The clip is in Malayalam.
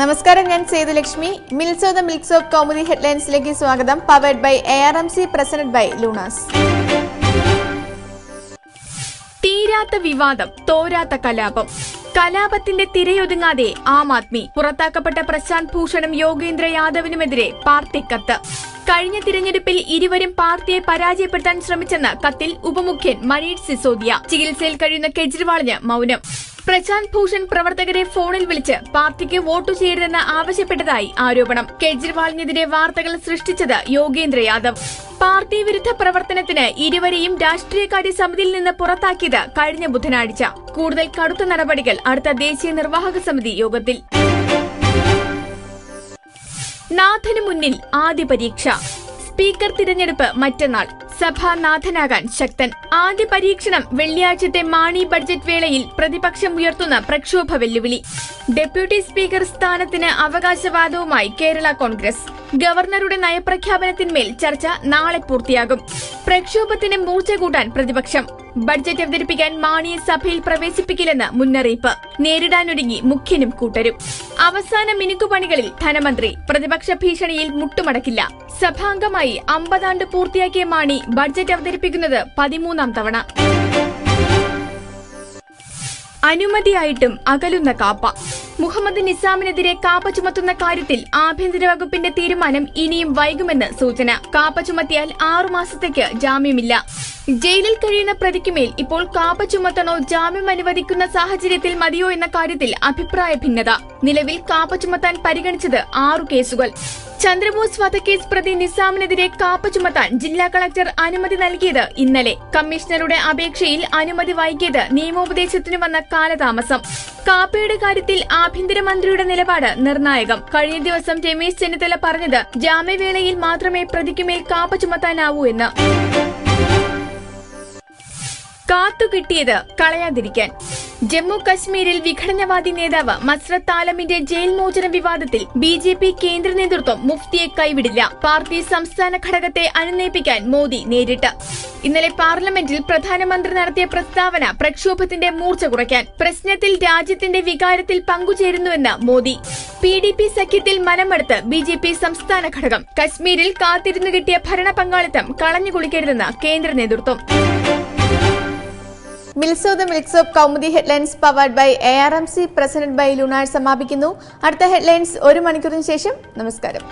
നമസ്കാരം ഞാൻ Sethulakshmi. Mills of the milks of Kaumudi ഹെഡ്ലൈൻസിലേക്ക് സ്വാഗതം. Powered by A R M C presented by lunas തീരാത്ത വിവാദം തോരാത്ത കലാപം. കലാപത്തിന്റെ തിരയൊതുങ്ങാതെ ആം ആദ്മി പുറത്താക്കപ്പെട്ട പ്രശാന്ത് ഭൂഷണും യോഗേന്ദ്ര യാദവിനുമെതിരെ പാർട്ടി കത്ത്. കഴിഞ്ഞ തിരഞ്ഞെടുപ്പിൽ ഇരുവരും പാർട്ടിയെ പരാജയപ്പെടുത്താൻ ശ്രമിച്ചെന്ന് കത്തിൽ ഉപമുഖ്യൻ മനീഷ് സിസോദിയ. ചികിത്സയിൽ കഴിയുന്ന കെജ്രിവാളിന് മൗനം. പ്രശാന്ത് ഭൂഷൺ പ്രവർത്തകരെ ഫോണിൽ വിളിച്ച് പാർട്ടിക്ക് വോട്ടു ചെയ്യരുതെന്ന് ആവശ്യപ്പെട്ടതായി ആരോപണം. കെജ്രിവാളിനെതിരെ വാർത്തകൾ സൃഷ്ടിച്ചത് യോഗേന്ദ്ര യാദവ്. പാർട്ടി വിരുദ്ധ പ്രവർത്തനത്തിന് ഇരുവരെയും രാഷ്ട്രീയകാര്യ സമിതിയിൽ നിന്ന് പുറത്താക്കിയത് കഴിഞ്ഞ ബുധനാഴ്ച. കൂടുതൽ കടുത്ത നടപടികൾ അടുത്ത ദേശീയ നിർവാഹക സമിതി യോഗത്തിൽ. നാഥന് മുന്നിൽ ആദ്യ പരീക്ഷ. സ്പീക്കർ തിരഞ്ഞെടുപ്പ് മറ്റന്നാൾ. സഭാ നാഥനാകാൻ ശക്തൻ. ആദ്യ പരീക്ഷണം വെള്ളിയാഴ്ചത്തെ മാണി ബഡ്ജറ്റ് വേളയിൽ പ്രതിപക്ഷം ഉയർത്തുന്ന പ്രക്ഷോഭ വെല്ലുവിളി. ഡെപ്യൂട്ടി സ്പീക്കർ സ്ഥാനത്തിന് അവകാശവാദവുമായി കേരള കോൺഗ്രസ്. ഗവർണറുടെ നയപ്രഖ്യാപനത്തിന്മേൽ ചർച്ച നാളെ പൂർത്തിയാകും. പ്രക്ഷോഭത്തിന് മൂർച്ച കൂട്ടാൻ പ്രതിപക്ഷം. ബഡ്ജറ്റ് അവതരിപ്പിക്കാൻ മാണിയെ സഭയിൽ പ്രവേശിപ്പിക്കില്ലെന്ന് മുന്നറിയിപ്പ്. നേരിടാനൊരുങ്ങി മുഖ്യനും കൂട്ടരും. അവസാന മിനുക്കുപണികളിൽ ധനമന്ത്രി പ്രതിപക്ഷ ഭീഷണിയിൽ മുട്ടുമടക്കില്ല. സഭാംഗമായി അമ്പതാണ്ട് പൂർത്തിയാക്കിയ മാണി ബഡ്ജറ്റ് അവതരിപ്പിക്കുന്നത് പതിമൂന്നാം തവണ. അനുമതിയായിട്ടും അകലുന്ന കാപ്പ. മുഹമ്മദ് നിസാമിനെതിരെ കാപ്പ ചുമത്തുന്ന കാര്യത്തിൽ ആഭ്യന്തര വകുപ്പിന്റെ തീരുമാനം ഇനിയും വൈകുമെന്ന് സൂചന. കാപ്പ ചുമത്തിയാൽ ആറുമാസത്തേക്ക് ജാമ്യമില്ല. ജയിലിൽ കഴിയുന്ന പ്രതിക്കുമേൽ ഇപ്പോൾ കാപ്പ ചുമത്തണോ ജാമ്യം അനുവദിക്കുന്ന സാഹചര്യത്തിൽ മതിയോ എന്ന കാര്യത്തിൽ അഭിപ്രായ ഭിന്നത. നിലവിൽ കാപ്പ ചുമത്താൻ പരിഗണിച്ചത് ആറു കേസുകൾ. ചന്ദ്രബോസ് വധക്കേസ് പ്രതി നിസാമിനെതിരെ കാപ്പ ചുമത്താൻ ജില്ലാ കളക്ടർ അനുമതി നൽകിയത് ഇന്നലെ. കമ്മീഷണറുടെ അപേക്ഷയിൽ അനുമതി വൈകിയത് നിയമോപദേശത്തിന് വന്ന കാലതാമസം. കാപ്പയുടെ കാര്യത്തിൽ ആഭ്യന്തരമന്ത്രിയുടെ നിലപാട് നിർണായകം. കഴിഞ്ഞ ദിവസം രമേശ് ചെന്നിത്തല പറഞ്ഞത് ജാമ്യവേളയിൽ മാത്രമേ പ്രതിക്കുമേൽ കാപ്പ ചുമത്താനാവൂ എന്ന്. കാത്തുകിട്ടിയത് കളയാതിരിക്കാൻ. ജമ്മു കശ്മീരിൽ വിഘടനവാദി നേതാവ് മസ്രത്ത് ആലമിന്റെ ജയിൽ മോചന വിവാദത്തിൽ ബി ജെ പി കേന്ദ്ര നേതൃത്വം മുഫ്തിയെ കൈവിടില്ല. പാർട്ടി സംസ്ഥാന ഘടകത്തെ അനുനയിപ്പിക്കാൻ മോദി നേരിട്ട്. ഇന്നലെ പാർലമെന്റിൽ പ്രധാനമന്ത്രി നടത്തിയ പ്രസ്താവന പ്രക്ഷോഭത്തിന്റെ മൂർച്ച കുറയ്ക്കാൻ പ്രശ്നത്തിൽ രാജ്യത്തിന്റെ വികാരത്തിൽ പങ്കുചേരുന്നുവെന്ന് മോദി. പി ഡി പി സഖ്യത്തിൽ മനമെടുത്ത് ബി ജെ പി സംസ്ഥാന ഘടകം. കശ്മീരിൽ കാത്തിരുന്നു കിട്ടിയ ഭരണ പങ്കാളിത്തം കളഞ്ഞുകുളിക്കരുതെന്ന് കേന്ദ്ര നേതൃത്വം. Mills of the milks of Kaumudi headlines powered by A R M C presented by lunas സമാപിക്കുന്നു. അടുത്ത ഹെഡ്ലൈൻസ് ഒരു മണിക്കൂറിന് ശേഷം. നമസ്കാരം.